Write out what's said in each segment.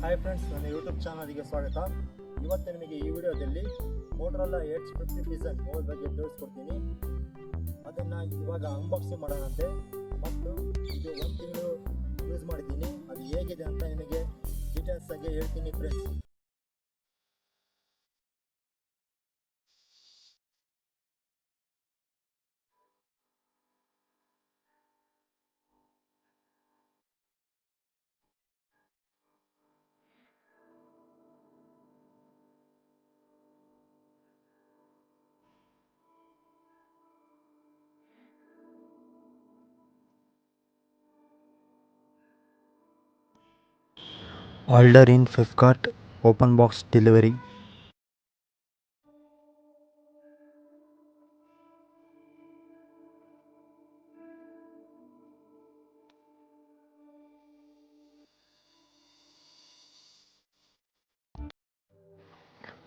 Hi friends ನನ್ನ YouTube ಚಾನಲ್ಗೆ ಸ್ವಾಗತ. ಇವತ್ತು ನಿಮಗೆ ಈ ವಿಡಿಯೋದಲ್ಲಿ Motorola Edge fifty fusion mobile ಬಗ್ಗೆ ತಿಳಿಸ್ಕೊಡ್ತೀನಿ ಅದನ್ನು ಇವಾಗ ಅನ್ಬಾಕ್ಸಿಂಗ್ ಮಾಡೋಣಂತೆ. ಮತ್ತು ಇದು ಒಂದು ತಿಂಗಳು ಯೂಸ್ ಮಾಡಿದ್ದೀನಿ. ಅದು ಹೇಗಿದೆ ಅಂತ ನಿಮಗೆ ಡೀಟೇಲ್ಸ್ ಆಗಿ ಹೇಳ್ತೀನಿ friends Order in Flipkart open box delivery.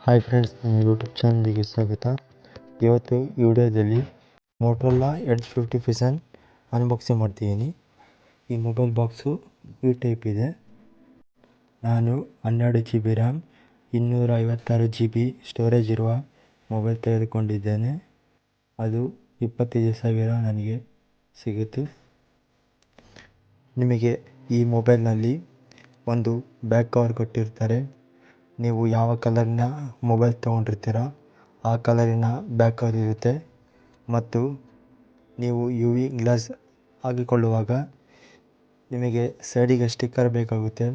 Hi friends ನನ್ನ ಯೂಟ್ಯೂಬ್ ಚಾನಲ್ಗೆ ಸ್ವಾಗತ. ಇವತ್ತು ಈ ವಿಡಿಯೋದಲ್ಲಿ Motorola Edge fifty fusion unboxing ಮಾಡ್ತಿದ್ದೀನಿ. ಈ ಮೊಬೈಲ್ ಬಾಕ್ಸು ಈ ಟೈಪ್ ಇದೆ. ನಾನು ಹನ್ನೆರಡು ಜಿ ಬಿ ರ್ಯಾಮ್ ಇನ್ನೂರ ಐವತ್ತಾರು ಜಿ ಬಿ ಸ್ಟೋರೇಜ್ ಇರುವ ಮೊಬೈಲ್ ತೆಗೆದುಕೊಂಡಿದ್ದೇನೆ. ಅದು ಇಪ್ಪತ್ತೈದು ಸಾವಿರ ನನಗೆ ಸಿಗುತ್ತೆ. ನಿಮಗೆ ಈ ಮೊಬೈಲ್ನಲ್ಲಿ ಒಂದು ಬ್ಯಾಕ್ ಕವರ್ ಕೊಟ್ಟಿರ್ತಾರೆ. ನೀವು ಯಾವ ಕಲರಿನ ಮೊಬೈಲ್ ತೊಗೊಂಡಿರ್ತೀರ, ಆ ಕಲರಿನ ಬ್ಯಾಕ್ ಕವರ್ ಇರುತ್ತೆ. ಮತ್ತು ನೀವು ಯು ವಿ ಗ್ಲಾಸ್ ಹಾಕಿಕೊಳ್ಳುವಾಗ ನಿಮಗೆ ಸೈಡಿಗೆ ಸ್ಟಿಕ್ಕರ್ ಬೇಕಾಗುತ್ತೆ.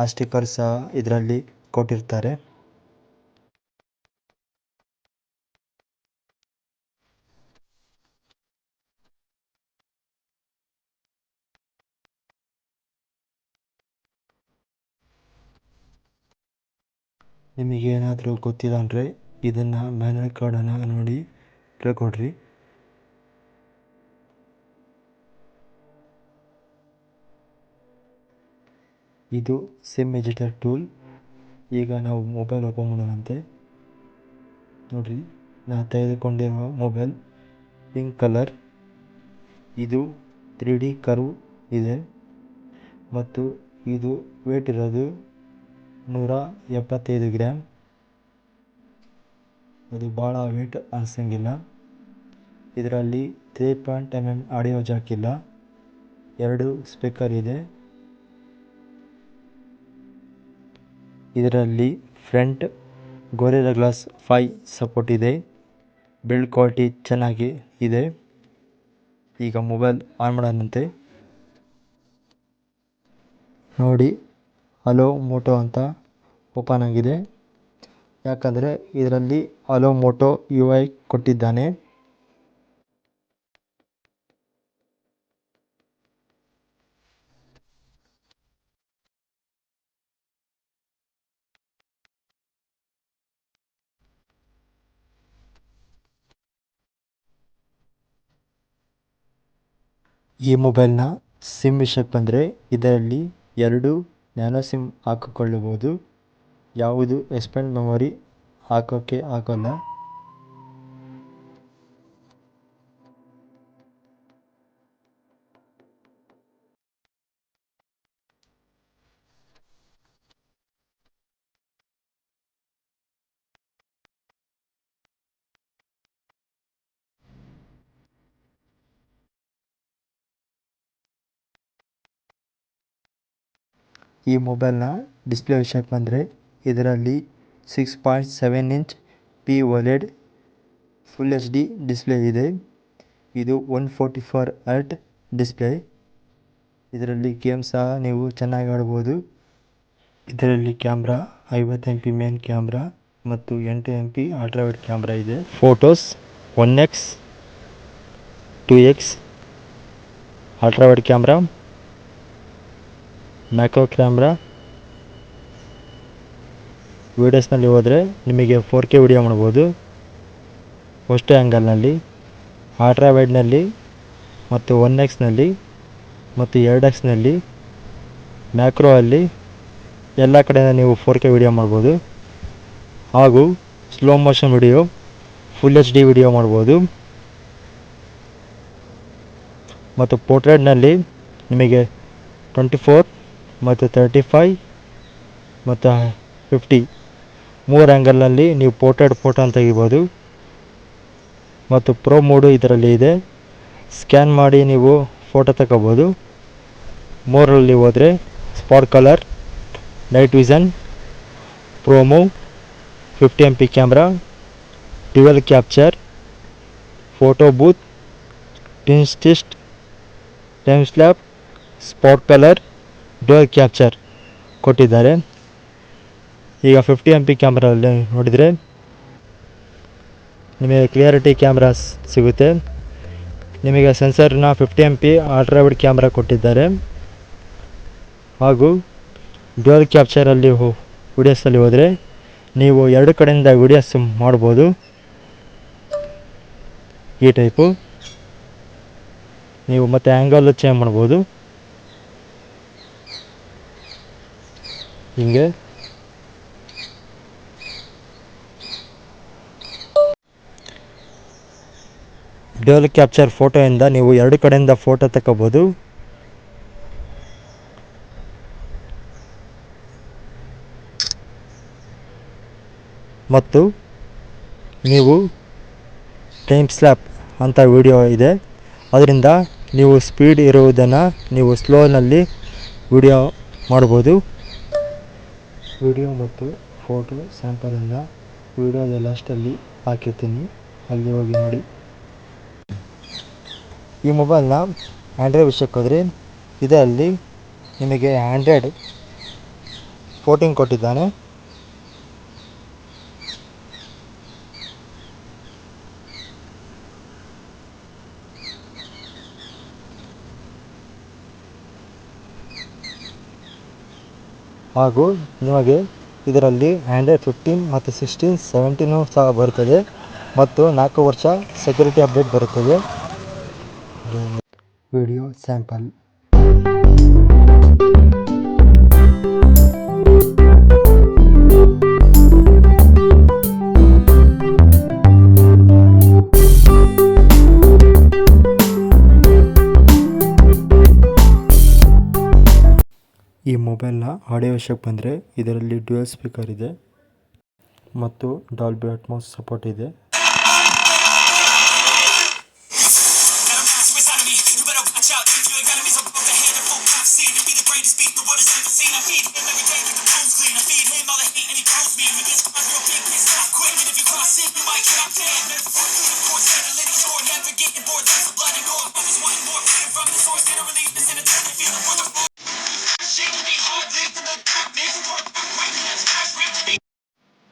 ಆ ಸ್ಟಿಕ್ಕರ್ ಸಹ ಇದರಲ್ಲಿ ಕೊಟ್ಟಿರ್ತಾರೆ. ನಿಮಗೇನಾದರೂ ಗೊತ್ತಿಲ್ಲ ಅಂದರೆ ಇದನ್ನು ಕಾರ್ಡ್ ಕಾರ್ಡನ್ನು ನೋಡಿ ತಿಳ್ಕೊಡ್ರಿ. ಇದು ಸಿಮ್ ಎಡಿಟರ್ ಟೂಲ್ ಈಗ ನಾವು ಮೊಬೈಲ್ ಓಪನ್ ಮಾಡೋಣಂತೆ. ನೋಡಿರಿ ನಾನು ತೆಗೆದುಕೊಂಡಿರುವ ಮೊಬೈಲ್ ಪಿಂಕ್ ಕಲರ್ ಇದು ತ್ರೀ ಡಿ ಕರ್ವ್ ಇದೆ. ಮತ್ತು ಇದು ವೇಟ್ ಇರೋದು ನೂರ ಎಪ್ಪತ್ತೈದು ಗ್ರಾಮ್ ಅದು ಭಾಳ ವೇಟ್ ಅನಿಸಂಗಿಲ್ಲ ಇದರಲ್ಲಿ three point M M audio jack ಇಲ್ಲ. ಎರಡು ಸ್ಪೀಕರ್ ಇದೆ. ಇದರಲ್ಲಿ front Gorilla glass five support ಇದೆ. ಬಿಲ್ಡ್ ಕ್ವಾಲಿಟಿ ಚೆನ್ನಾಗಿ ಇದೆ. ಈಗ ಮೊಬೈಲ್ ಆನ್ ಮಾಡೋಣಂತೆ. ನೋಡಿ ಹಲೋ ಮೋಟೋ ಅಂತ ಓಪನ್ ಆಗಿದೆ. ಯಾಕಂದರೆ ಇದರಲ್ಲಿ ಹಲೋ ಮೋಟೋ ಯು ಐ ಕೊಟ್ಟಿದ್ದಾನೆ. ಈ ಮೊಬೈಲ್ನ ಸಿಮ್ ವಿಷಯಕ್ಕೆ ಬಂದರೆ ಇದರಲ್ಲಿ ಎರಡು ನ್ಯಾನೋ ಸಿಮ್ ಹಾಕಿಕೊಳ್ಳಬಹುದು. ಯಾವುದು ಎಕ್ಸ್ಪೆಂಡ್ ಮೆಮೊರಿ ಹಾಕೋಕ್ಕೆ ಆಗೋಲ್ಲ. ಈ ಮೊಬೈಲ್ನ ಡಿಸ್ಪ್ಲೇ ವಿಷಯಕ್ಕೆ ಬಂದರೆ ಇದರಲ್ಲಿ six point seven inch P OLED full H D display ಇದೆ. ಇದು one forty four hertz display. ಇದರಲ್ಲಿ ಗೇಮ್ ಸಹ ನೀವು ಚೆನ್ನಾಗಿ ಆಡ್ಬೋದು. ಇದರಲ್ಲಿ ಕ್ಯಾಮ್ರಾ, ಐವತ್ತು ಎಂ ಪಿ ಮೇನ್ ಕ್ಯಾಮ್ರಾ ಮತ್ತು ಎಂಟು ಎಂ ಪಿ ಅಲ್ಟ್ರಾವೈಡ್ ಕ್ಯಾಮ್ರಾ ಇದೆ. Photos one X two X ultrawide camera macro camera ವೀಡಿಯೋಸ್ನಲ್ಲಿ ಹೋದರೆ ನಿಮಗೆ ಫೋರ್ ಕೆ ವಿಡಿಯೋ ಮಾಡ್ಬೋದು. ಫಸ್ಟ್ ಆ್ಯಂಗಲ್ನಲ್ಲಿ ಅಲ್ಟ್ರಾ ವೈಡ್ನಲ್ಲಿ ಮತ್ತು ಒನ್ ಎಕ್ಸ್ನಲ್ಲಿ ಮತ್ತು ಎರಡು ಎಕ್ಸ್ನಲ್ಲಿ ಮ್ಯಾಕ್ರೋ ಅಲ್ಲಿ ಎಲ್ಲ ಕಡೆಯಿಂದ ನೀವು ಫೋರ್ ಕೆ ವಿಡಿಯೋ ಮಾಡ್ಬೋದು. ಹಾಗೂ slow motion video full H D video ಮಾಡ್ಬೋದು. ಮತ್ತು ಪೋರ್ಟ್ರೇಟ್ನಲ್ಲಿ ನಿಮಗೆ ಟ್ವೆಂಟಿ ಫೋರ್ ಮತ್ತು ತರ್ಟಿ ಫೈ ಮತ್ತು ಫಿಫ್ಟಿ ಮೂರು ಆ್ಯಂಗಲ್ನಲ್ಲಿ ನೀವು ಪೋರ್ಟ್ರೇಟ್ ಫೋಟೋನ ತೆಗಿಬೋದು. ಮತ್ತು ಪ್ರೋ ಮೋಡು ಇದರಲ್ಲಿ ಇದೆ. ಸ್ಕ್ಯಾನ್ ಮಾಡಿ ನೀವು ಫೋಟೋ ತಗೋಬೋದು. ಮೂರರಲ್ಲಿ ಹೋದರೆ spot colour night vision pro mode fifty M P camera dual capture photo booth ಟಿನ್ಸ್ಟಿಸ್ಟ್ time ಸ್ಲ್ಯಾಪ್ ಸ್ಪಾಟ್ ಕಲರ್ ಡ್ಯುವೆಲ್ ಕ್ಯಾಪ್ಚರ್ ಕೊಟ್ಟಿದ್ದಾರೆ. ಈಗ ಫಿಫ್ಟಿ ಎಂ ಪಿ ಕ್ಯಾಮ್ರಲ್ಲಿ ನೋಡಿದರೆ ನಿಮಗೆ ಕ್ಲಿಯರಿಟಿ ಕ್ಯಾಮ್ರಾ ಸಿಗುತ್ತೆ. ನಿಮಗೆ ಸೆನ್ಸರ್ನ fifty M P ultrawide camera ಕೊಟ್ಟಿದ್ದಾರೆ. ಹಾಗೂ ಡ್ಯುಯಲ್ ಕ್ಯಾಪ್ಚರಲ್ಲಿ ಹೋ ವಿಡಿಯೋಸಲ್ಲಿ ಹೋದರೆ ನೀವು ಎರಡು ಕಡೆಯಿಂದ ವಿಡಿಯೋಸ್ ಮಾಡ್ಬೋದು. ಈ ಟೈಪು ನೀವು ಮತ್ತು ಆ್ಯಂಗಲ್ ಚೇಂಜ್ ಮಾಡ್ಬೋದು. ಹಿಂಗೆ? ಡೋಲ್ ಕ್ಯಾಪ್ಚರ್ ಫೋಟೋಯಿಂದ ನೀವು ಎರಡು ಕಡೆಯಿಂದ ಫೋಟೋ ತಗೋಬೋದು ಮತ್ತು ನೀವು ಟೈಮ್ ಸ್ಲ್ಯಾಪ್ ಅಂತ ವಿಡಿಯೋ ಇದೆ. ಅದರಿಂದ ನೀವು ಸ್ಪೀಡ್ ಇರುವುದನ್ನು ನೀವು ಸ್ಲೋನಲ್ಲಿ ವಿಡಿಯೋ ಮಾಡ್ಬೋದು. ವಿಡಿಯೋ ಮತ್ತು ಫೋಟೋ ಸ್ಯಾಂಪಲನ್ನು ವಿಡಿಯೋದ ಲಾಸ್ಟಲ್ಲಿ ಹಾಕಿರ್ತೀನಿ. ಅಲ್ಲಿ ಹೋಗಿ ನೋಡಿ. ಈ ಮೊಬೈಲ್ನ ಆ್ಯಂಡ್ರಾಯ್ಡ್ ವಿಷಯಕ್ಕೆ ಹೋದರೆ ಇದರಲ್ಲಿ ನಿಮಗೆ ಆ್ಯಂಡ್ರಾಯ್ಡ್ ಫೋರ್ಟೀನ್ ಕೊಟ್ಟಿದ್ದಾನೆ. ಹಾಗೂ ನಿಮಗೆ ಇದರಲ್ಲಿ ಆಂಡ್ರಾಯ್ಡ್ ಫಿಫ್ಟೀನ್ ಮತ್ತು ಸಿಕ್ಸ್ಟೀನ್ ಸೆವೆಂಟೀನು ಸಹ ಬರುತ್ತದೆ ಮತ್ತು ನಾಲ್ಕು ವರ್ಷ ಸೆಕ್ಯೂರಿಟಿ ಅಪ್ಡೇಟ್ ಬರುತ್ತದೆ. ವಿಡಿಯೋ ಸ್ಯಾಂಪಲ್ ಈ ಮೊಬೈಲ್ನ ಆಡಿಯೋ ವಿಷಯಕ್ಕೆ ಬಂದರೆ ಇದರಲ್ಲಿ ಡ್ಯುಯಲ್ ಸ್ಪೀಕರ್ ಇದೆ ಮತ್ತು ಡಾಲ್ಬಿ ಅಟ್ಮಾಸ್ ಸಪೋರ್ಟ್ ಇದೆ.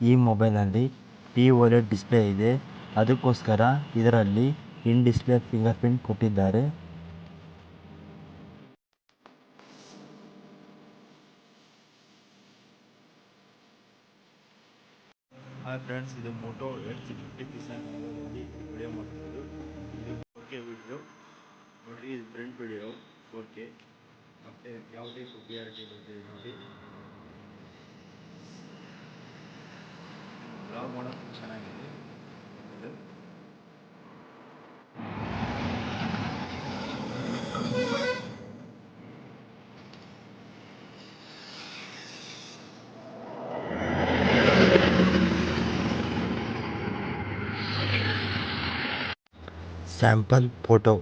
ಈ ಮೊಬೈಲಲ್ಲಿ ಪಿ ಓಲೆಡ್ ಡಿಸ್ಪ್ಲೇ ಇದೆ. ಅದಕ್ಕೋಸ್ಕರ ಇದರಲ್ಲಿ ಇನ್ ಡಿಸ್ಪ್ಲೇ ಫಿಂಗರ್ ಪ್ರಿಂಟ್ ಕೊಟ್ಟಿದ್ದಾರೆ. ಹಾಯ್ ಫ್ರೆಂಡ್ಸ್ ಇದು Moto Edge fifty percent video ಮಾಡ್ತಿರೋದು. ಇದು ಫೋರ್ ಕೆ ವಿಡಿಯೋ ನೋಡಿರಿ ಇದು ಪ್ರಿಂಟ್ ವಿಡಿಯೋ ಫೋರ್ ಕೆ ಮತ್ತು ಯಾವುದೇ ಸುಪಿಯಾರಿಟಿ ಬಗ್ಗೆ ನೋಡಿ. ಬ್ಲಾಗ್ ಮಾಡೋಕ್ಕೆ ಚೆನ್ನಾಗಿದೆ ಇದು ಸ್ಯಾಂಪಲ್ ಫೋಟೋ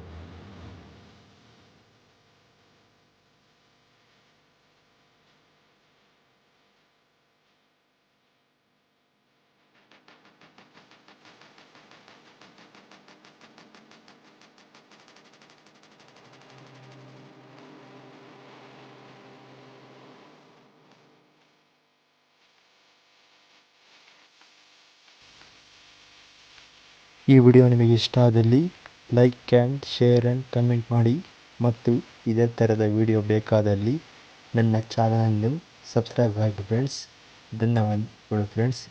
ಈ ವಿಡಿಯೋ ನಿಮಗೆ ಇಷ್ಟ ಆದಲ್ಲಿ like and share and comment ಮಾಡಿ ಮತ್ತು ಇದೇ ಥರದ ವಿಡಿಯೋ ಬೇಕಾದಲ್ಲಿ ನನ್ನ ಚಾನಲನ್ನು ಸಬ್ಸ್ಕ್ರೈಬ್ ಆಗಿ ಫ್ರೆಂಡ್ಸ್ ಧನ್ಯವಾದಗಳು ಫ್ರೆಂಡ್ಸ್